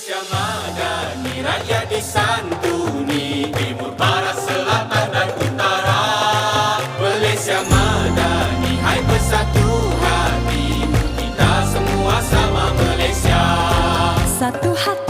Malaysia madani rakyat disantuni timur barat selatan dan utara. Malaysia madani hai bersatu hati kita semua sama Malaysia. Satu hati